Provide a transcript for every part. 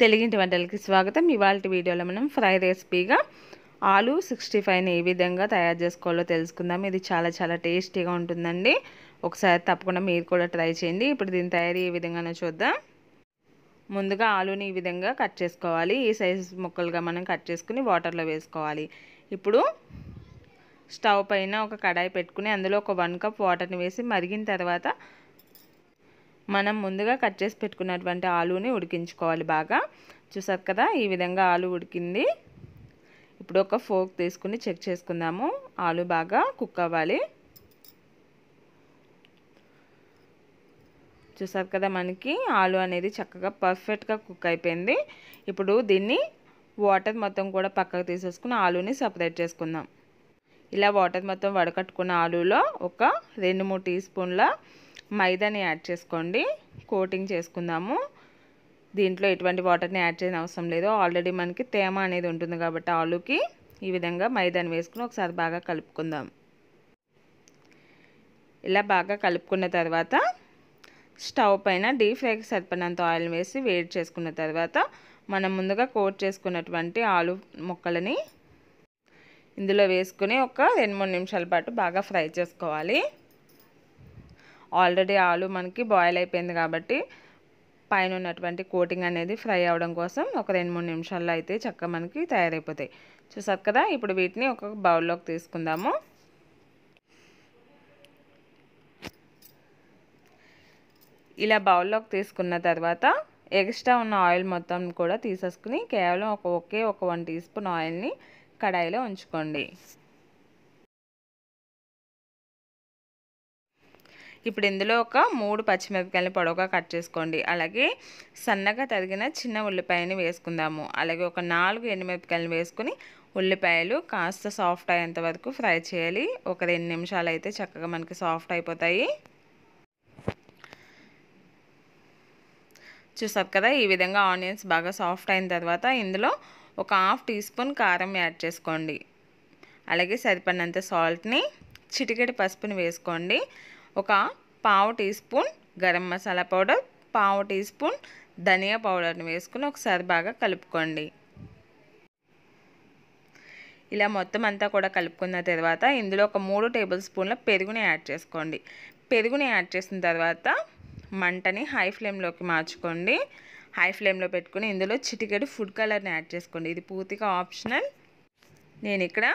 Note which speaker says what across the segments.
Speaker 1: తెలుగింటి వంటలకి స్వాగతం. ఇవాళ వీడియోలో మనం ఫ్రై రెసిపీగా ఆలు సిక్స్టీ ఫైవ్ని ఏ విధంగా తయారు చేసుకోవాలో తెలుసుకుందాం. ఇది చాలా చాలా టేస్టీగా ఉంటుందండి. ఒకసారి తప్పకుండా మీరు కూడా ట్రై చేయండి. ఇప్పుడు దీని తయారీ ఏ విధంగానో చూద్దాం. ముందుగా ఆలుని ఈ విధంగా కట్ చేసుకోవాలి. ఈ సైజ్ ముక్కలుగా మనం కట్ చేసుకుని వాటర్లో వేసుకోవాలి. ఇప్పుడు స్టవ్ పైన ఒక కడాయి పెట్టుకుని అందులో ఒక వన్ కప్ వాటర్ని వేసి మరిగిన తర్వాత మనం ముందుగా కట్ చేసి పెట్టుకున్నటువంటి ఆలుని ఉడికించుకోవాలి బాగా. చూసారు కదా ఈ విధంగా ఆలు ఉడికింది. ఇప్పుడు ఒక ఫోక్ తీసుకుని చెక్ చేసుకుందాము. ఆలు బాగా కుక్ అవ్వాలి. చూసారు కదా మనకి ఆలు అనేది చక్కగా పర్ఫెక్ట్గా కుక్ అయిపోయింది. ఇప్పుడు దీన్ని వాటర్ మొత్తం కూడా పక్కకు తీసేసుకుని ఆలుని సపరేట్ చేసుకుందాం. ఇలా వాటర్ మొత్తం వడకట్టుకున్న ఆలులో ఒక రెండు మూడు టీ స్పూన్ల మైదాని యాడ్ చేసుకోండి. కోటింగ్ చేసుకుందాము. దీంట్లో ఎటువంటి వాటర్ని యాడ్ చేయని అవసరం లేదు. ఆల్రెడీ మనకి తేమ అనేది ఉంటుంది కాబట్టి ఆలుకి ఈ విధంగా మైదాని వేసుకుని ఒకసారి బాగా కలుపుకుందాం. ఇలా బాగా కలుపుకున్న తర్వాత స్టవ్ పైన డీప్ ఫ్రైకి సరిపడినంత ఆయిల్ వేసి వేడి చేసుకున్న తర్వాత మనం ముందుగా కోట్ చేసుకున్నటువంటి ఆలు ముక్కలని ఇందులో వేసుకుని ఒక రెండు మూడు నిమిషాల పాటు బాగా ఫ్రై చేసుకోవాలి. ఆల్రెడీ ఆలు మనకి బాయిల్ అయిపోయింది కాబట్టి పైన ఉన్నటువంటి కోటింగ్ అనేది ఫ్రై అవ్వడం కోసం ఒక రెండు మూడు నిమిషాల్లో అయితే చక్క మనకి తయారైపోతాయి. చూసారు కదా? ఇప్పుడు వీటిని ఒక బౌల్లోకి తీసుకుందాము. ఇలా బౌల్లోకి తీసుకున్న తర్వాత ఎక్స్ట్రా ఉన్న ఆయిల్ మొత్తం కూడా తీసేసుకుని కేవలం ఒక ఒకే ఒక వన్ టీ స్పూన్ ఆయిల్ని కడాయిలో ఉంచుకోండి. ఇప్పుడు ఇందులో ఒక మూడు పచ్చిమిరపకాయలు పొడవుగా కట్ చేసుకోండి. అలాగే సన్నగా తరిగిన చిన్న ఉల్లిపాయని వేసుకుందాము. అలాగే ఒక నాలుగు ఎండుమిరపకాయలు వేసుకుని ఉల్లిపాయలు కాస్త సాఫ్ట్ అయ్యేంత వరకు ఫ్రై చేయాలి. ఒక రెండు నిమిషాలు అయితే చక్కగా మనకి సాఫ్ట్ అయిపోతాయి. చూసారు కదా ఈ విధంగా ఆనియన్స్ బాగా సాఫ్ట్ అయిన తర్వాత ఇందులో ఒక హాఫ్ టీ స్పూన్ కారం యాడ్ చేసుకోండి. అలాగే సరిపడినంత సాల్ట్ని చిటికెడి పసుపుని వేసుకోండి. ఒక పావు teaspoon garam masala powder పావు టీ స్పూన్ ధనియా పౌడర్ని వేసుకుని ఒకసారి బాగా కలుపుకోండి. ఇలా మొత్తం అంతా కూడా కలుపుకున్న తర్వాత ఇందులో ఒక మూడు టేబుల్ స్పూన్ల పెరుగుని యాడ్ చేసుకోండి. పెరుగుని యాడ్ చేసిన తర్వాత మంటని హై ఫ్లేమ్లోకి మార్చుకోండి. హై ఫ్లేమ్లో పెట్టుకుని ఇందులో చిటికెడు ఫుడ్ కలర్ని యాడ్ చేసుకోండి. ఇది పూర్తిగా ఆప్షనల్. నేను ఇక్కడ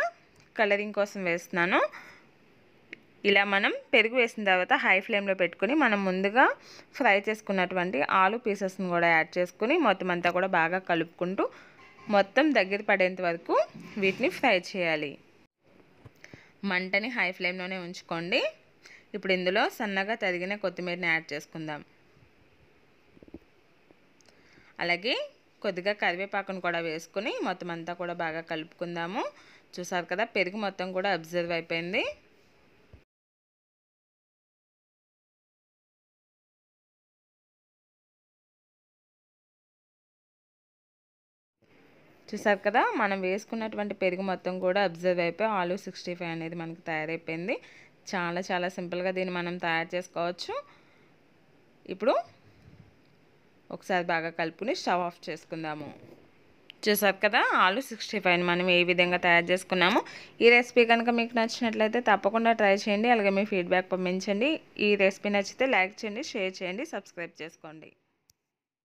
Speaker 1: కలరింగ్ కోసం వేస్తున్నాను. ఇలా మనం పెరుగు వేసిన తర్వాత హై ఫ్లేమ్లో పెట్టుకుని మనం ముందుగా ఫ్రై చేసుకున్నటువంటి ఆలు పీసెస్ని కూడా యాడ్ చేసుకుని మొత్తం అంతా కూడా బాగా కలుపుకుంటూ మొత్తం దగ్గర పడేంత వరకు వీటిని ఫ్రై చేయాలి. మంటని హై ఫ్లేమ్లోనే ఉంచుకోండి. ఇప్పుడు ఇందులో సన్నగా తరిగిన కొత్తిమీరని యాడ్ చేసుకుందాం. అలాగే కొద్దిగా కరివేపాకును కూడా వేసుకుని మొత్తం అంతా కూడా బాగా కలుపుకుందాము. చూసారు కదా పెరుగు మొత్తం కూడా అబ్జర్వ్ అయిపోయింది. చూసారు కదా మనం వేసుకున్నటువంటి పెరుగు మొత్తం కూడా అబ్జర్వ్ అయిపోయి ఆలు సిక్స్టీ ఫైవ్ అనేది మనకి తయారైపోయింది. చాలా చాలా సింపుల్గా దీన్ని మనం తయారు చేసుకోవచ్చు. ఇప్పుడు ఒకసారి బాగా కలుపుకుని స్టవ్ ఆఫ్ చేసుకుందాము. చూసారు కదా ఆలు సిక్స్టీ ఫైవ్ మనం ఏ విధంగా తయారు చేసుకున్నాము. ఈ రెసిపీ కనుక మీకు నచ్చినట్లయితే తప్పకుండా ట్రై చేయండి. అలాగే మీ ఫీడ్బ్యాక్ పంపించండి. ఈ రెసిపీ నచ్చితే లైక్ చేయండి షేర్ చేయండి సబ్స్క్రైబ్ చేసుకోండి.